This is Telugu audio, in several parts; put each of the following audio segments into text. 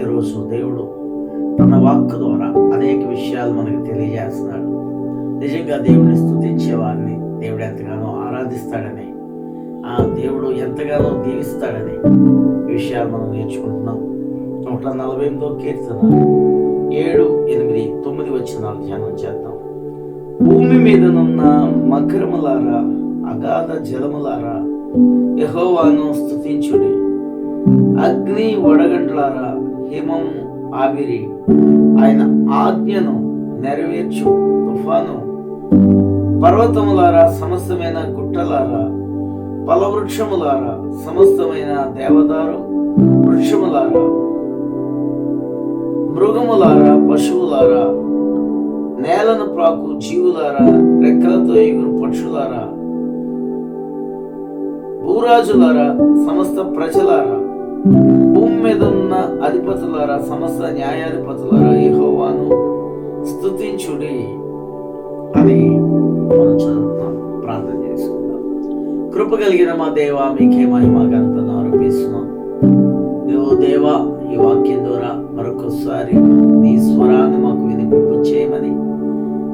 ప్రతిరోజు దేవుడు తన వాక్కు ద్వారా అనేక విషయాలు మనకు తెలియజేస్తున్నాడు. నిజంగా దేవుడిని స్థుతించే వారిని దేవుడు ఎంతగానో ఆరాధిస్తాడని ఆ దేవుడు ఎంతగానో దీవిస్తాడని విషయాలు మనం నేర్చుకుంటున్నాం. నూట నలభై ఎనిమిదో కీర్తన ఏడు ఎనిమిది తొమ్మిది వచ్చిన ధ్యానం చేద్దాం. భూమి మీదనున్న మకరములారా అగాధ జలములారా యహోవాను స్థుతించుడి అగ్ని వడగండ్లారా హిమము ఆవిరి. ఆయన ఆజ్ఞను నెరవేర్చు తుఫాను. పర్వతములారా సమస్తమైన గుట్టలారా. ఫలవృక్షములారా సమస్తమైన దేవదారు వృక్షములారా. మృగములారా పశువులారా. నేలను ప్రాకు జీవులారా రెక్కలతో ఎగురు పక్షులారా. భూరాజులారా సమస్త ప్రజలారా. భూమి మీద ఉన్న అధిపతులారా సమస్త న్యాయాధిపతులారా యెహోవాను స్తుతించుడి అని మనం చదువుతున్నాం ప్రార్థన చేసుకుందాం. కృప కలిగిన మా దేవా మీకే మహిమ గంతను అర్పిస్తున్నాం. ఇదిగో దేవా ఈ వాక్యం ద్వారా మరొకసారి నీ స్వరాన్ని మాకు వినిపింపు చేయమని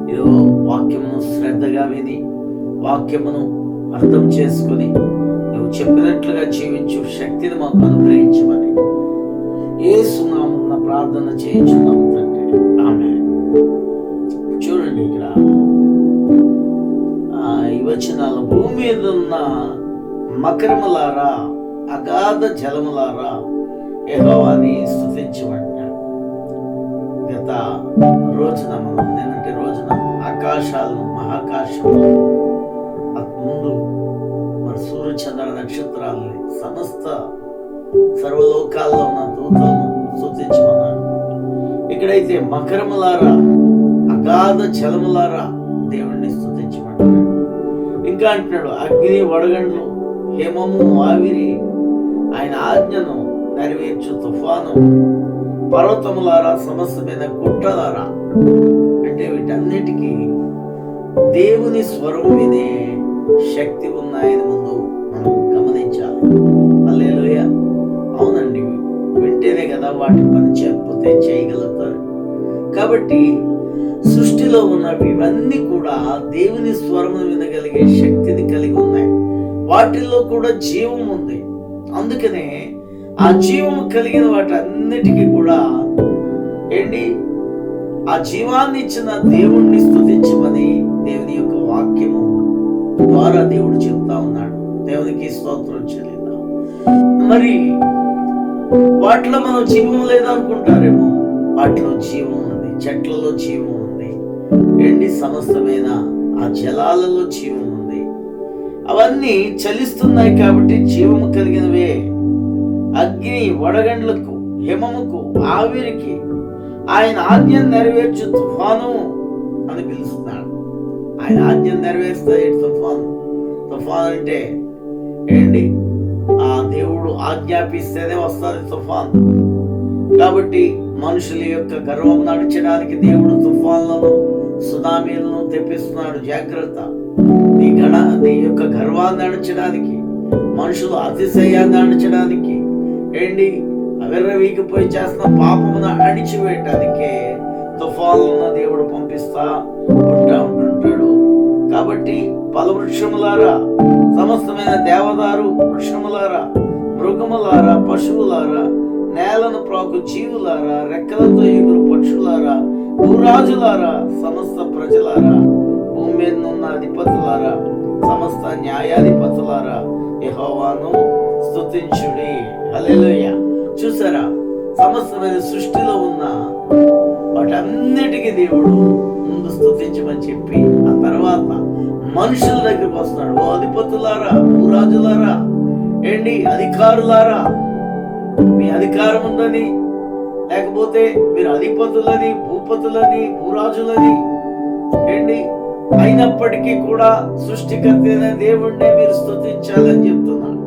ఇదిగో వాక్యమును శ్రద్ధగా విని వాక్యమును అర్థం చేసుకొని నువ్వు చెప్పినట్లుగా జీవించు శక్తిని మాకు అనుగ్రహించమని. ఏసునామున్న ప్రార్థన చేయించున్నాము తండ్రి. ఆమె చూడండి ఇక్కడ. ఆ, ఈ వచనాలు. భూమి మీద ఉన్న మకరములారా అగాధ జలములారా యెహోవాని స్తుతించమంటాడు గత రోజున మనం నిన్నటి రోజున ఆకాశాలను మహాకాశంలో ముందు మరి సూర్యచంద్ర నక్షత్రాలని సమస్త సర్వలోకాల్లో ఉన్న దూతలను స్తుతించమన్నాడు ఇక్కడైతే మకరములారా అగాధ జలములారా దేవుణ్ణి స్తుతించమంటున్నాడు ఇంకా అంటున్నాడు అగ్ని వడగండ్లు హేమము ఆవిరి ఆయన ఆజ్ఞను నెరవేర్చు తుఫాను పర్వతములారా సమస్తమైన గుట్టలారా అంటే వీటన్నిటికీ దేవుని స్వరం వినే శక్తి ఉన్నాయని ముందు మనం గమనించాలి. అల్లేలుయ వింటేనే వాటి పని చెప్పితే చేయగలుగుతారు. కాబట్టి సృష్టిలో ఉన్నవి ఇవన్నీ కూడా దేవుని స్వరము వినగలిగే శక్తిని కలిగి ఉన్నాయి. వాటిల్లో కూడా జీవం ఉంది. అందుకనే ఆ జీవము కలిగిన వాటన్నిటికీ కూడా ఏంటి? ఆ జీవాన్ని ఇచ్చిన దేవుణ్ణి స్థుతించమని దేవుని యొక్క వాక్యము ద్వారా దేవుడు చెప్తా ఉన్నాడు. దేవునికి స్తోత్రం చెల్లిద్దాం. మరి వాటిలో మనం జీవం లేదనుకుంటారేమో. వాటిలో జీవం ఉంది చెట్లలో జీవం ఉంది ఎండి సమస్తమైన ఆ జలాలలో జీవం ఉంది. అవన్నీ చలిస్తున్నాయి కాబట్టి జీవము కలిగినవే. అగ్ని వడగండ్లకు హిమముకు ఆవిరికి ఆయన ఆజ్ఞను నెరవేర్చు తుఫాను అని పిలుస్తున్నాడు. ఆయన ఆజ్ఞను నెరవేరుస్తాయి తుఫాను? తుఫాన్ అంటే ఏంటి? దేవుడు ఆజ్ఞాపిస్తేనే వస్తుంది తుఫాన్. కాబట్టి మనుషుల యొక్క గర్వం నడిచడానికి దేవుడు తుఫాన్లను సునామీలను తెప్పిస్తున్నాడు. జాగ్రత్త. నీ గణ నీ యొక్క గర్వాన్ని నడిచడానికి మనుషులు అతిశయాన్ని నడిచడానికి ఏంటి అవిర్రవీగిపోయి చేస్తున్న పాపమును అణిచివేయటానికే తుఫాన్లను దేవుడు పంపిస్తా ఉంటా కాబట్టి ఫలవృక్షములారా సమస్తమైన దేవదారు వృక్షములారా మృగములారా పశువులారా నేలను ప్రాకు జీవులారా రెక్కలతో ఎగురు పక్షులారా భూరాజులారా సమస్త ప్రజలారా భూమి మీద ఉన్న అధిపతులారా సమస్త న్యాయాధిపతులారా యహోవాను స్తుతించుడి. అల్లెలుయ్య చూసారా? సమస్తమైన సృష్టిలో ఉన్న వాటన్నిటికీ దేవుడు ముందు స్తుతించమని చెప్పి ఆ తర్వాత మనుషుల దగ్గరికి వస్తున్నాడు. ఓ అధిపతులారా భూరాజులారా ఏంటి అధికారులారా? మీ అధికారం ఉందని లేకపోతే మీరు అధిపతులని భూపతులని భూరాజులని ఏంటి? అయినప్పటికీ కూడా సృష్టికర్తైన అయిన దేవుణ్ణి మీరు స్తుతించాలని చెప్తున్నారు.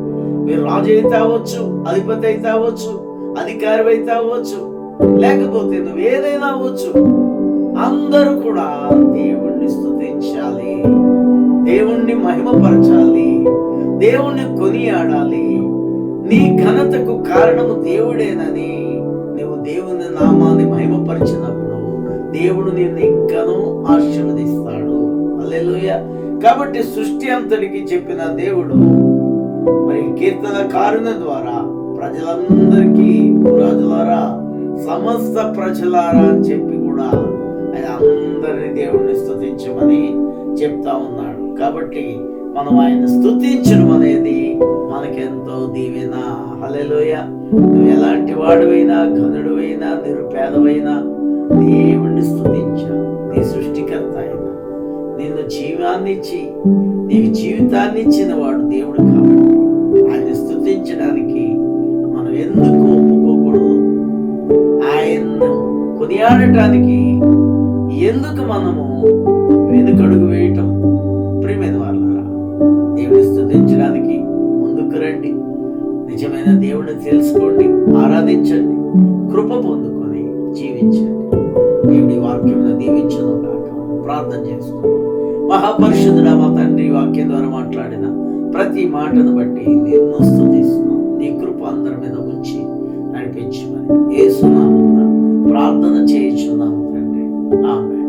మీరు రాజు అయితే అవ్వచ్చు అధిపతి అయితే అవ్వచ్చు అధికారి అయితే అవ్వచ్చు లేకపోతే నువ్వు ఏదైనా అవ్వచ్చు. అందరూ కూడా దేవుణ్ణి స్తుతించాలి. దేవుణ్ణి మహిమపరచాలి. దేవుణ్ణి కొనియాడాలి. నీ ఘనతకు కారణము దేవుడేనని నువ్వు దేవుని నామాన్ని మహిమపరిచినప్పుడు దేవుడు నిన్ను ఇంకనూ ఆశీర్వదిస్తాడు. అల్లెలుయ కాబట్టి సృష్టి అంతటికి చెప్పిన దేవుడు మరి కీర్తన కారుణ ద్వారా ప్రజలందరికీ రాజులారా సమస్త ప్రజలారా అని చెప్పి కూడా ఆయన అందరిని దేవుడిని స్తుతించమని చెప్తా ఉన్నాడు. కాబట్టి మనం ఆయన స్థుతించడం అనేది మనకెంతో దీవెన. హలెలోయ నువ్వు ఎలాంటి వాడువైనా ఘనుడువైనా నిరుపేదవైనా దేవుణ్ణి స్తుతించా. నీ సృష్టికర్త అయిన నిన్ను జీవాన్ని ఇచ్చి నీకు జీవితాన్ని ఇచ్చిన వాడు దేవుడు కాబట్టి ఆయన స్థుతించడానికి ఎందుకు ఒప్పుకోకూడదు? ఆయన్ను కొనియాడటానికి ఎందుకు మనము వెనుకడుగు వేయటం? ప్రియమైన వాళ్ళారా దేవుని స్థుతించడానికి ముందుకు రండి. నిజమైన దేవుడిని తెలుసుకోండి ఆరాధించండి కృప పొందుకొని జీవించండి. దేవుడి వాక్యంలో దీవించను కాక ప్రార్థన చేసుకుందాం. మహాపరిశుద్ధుడ మా తండ్రి వాక్యం ద్వారా మాట్లాడిన ప్రతి మాటను బట్టి నిన్ను స్తుతిస్తున్నాం అందరి మీద ఉంచి నడిపించమని. ఏసునామమున ప్రార్థన చేయించున్నాము తండ్రి. ఆమె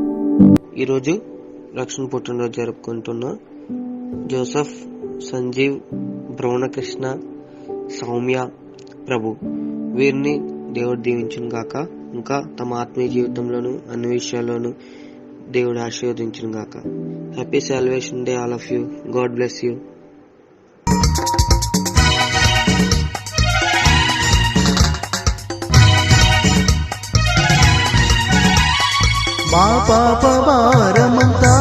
ఈరోజు రక్షణ పుట్టినరోజు జరుపుకుంటున్న జోసఫ్ సంజీవ్ భ్రవణకృష్ణ సౌమ్య ప్రభు. వీరిని దేవుడు దీవించును గాక. ఇంకా తమ ఆత్మీయ జీవితంలోను అన్ని విషయాల్లోనూ దేవుడు ఆశీర్వదించును గాక. Happy salvation day all of you God bless you మా పాప భారమంతా